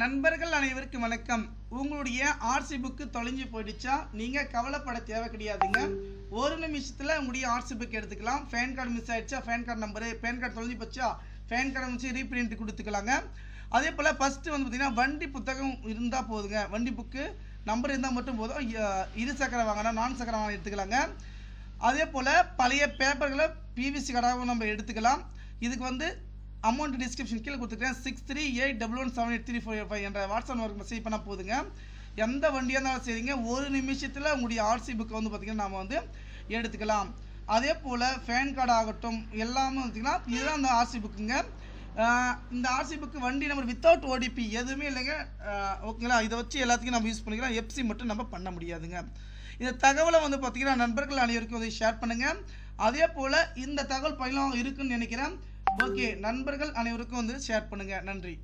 நண்பர்கள் அனைவருக்கும் வணக்கம். உங்களுடைய ஆர்சி புக்கு தொலைஞ்சு போயிடுச்சா? நீங்கள் கவலைப்பட தேவை கிடையாதுங்க. ஒரு நிமிஷத்தில் உங்களுடைய ஆர்சி புக் எடுத்துக்கலாம். பேன் கார்டு மிஸ் ஆயிடுச்சா? PAN card number PAN card தொலைஞ்சு போச்சா? ஃபேன் கார்டை வச்சு ரீப்ரிண்ட் கொடுத்துக்கலாங்க. அதே போல் ஃபஸ்ட்டு வந்து பார்த்தீங்கன்னா வண்டி புத்தகம் இருந்தால் போதுங்க. வண்டி புக்கு நம்பர் இருந்தால் மட்டும் போதும். இரு சக்கர வாங்கினா நான் சக்கர வாகனம் எடுத்துக்கலாங்க. அதே போல் பழைய பேப்பர்களை பிவிசி கடாவும் நம்ம எடுத்துக்கலாம். இதுக்கு வந்து அமௌண்ட் டிஸ்கிரிப்ஷன் கீழே கொடுத்துருக்கேன் six three eight double one seven eight three four five என்ற வாட்ஸ்அப் நம்பருக்கு மெசேஜ் பண்ணால் போதுங்க. எந்த வண்டியாக இருந்தாலும் சரிங்க. ஒரு நிமிஷத்தில் உங்களுடைய ஆர்சி புக்கை வந்து பார்த்திங்கன்னா நம்ம வந்து எடுத்துக்கலாம். அதே போல் ஃபேன் கார்டு ஆகட்டும் எல்லாமே பார்த்திங்கன்னா இதுதான் அந்த ஆர்சி புக்குங்க இந்த ஆர்சி புக்கு வண்டி நம்பர் வித்தவுட் ஓடிபி எதுவுமே இல்லைங்க. ஓகேங்களா இதை வச்சு எல்லாத்துக்கும் நம்ம யூஸ் பண்ணிக்கலாம். எஃப்சி மட்டும் நம்ம பண்ண முடியாதுங்க. இந்த தகவலை வந்து பார்த்தீங்கன்னா நண்பர்கள் அனைவருக்கும் வந்து ஷேர் பண்ணுங்கள் அதே போல் இந்த தகவல் பயனும் இருக்குன்னு நினைக்கிறேன். ஓகே நண்பர்கள் அனைவருக்கும் வந்து ஷேர் பண்ணுங்கள் நன்றி.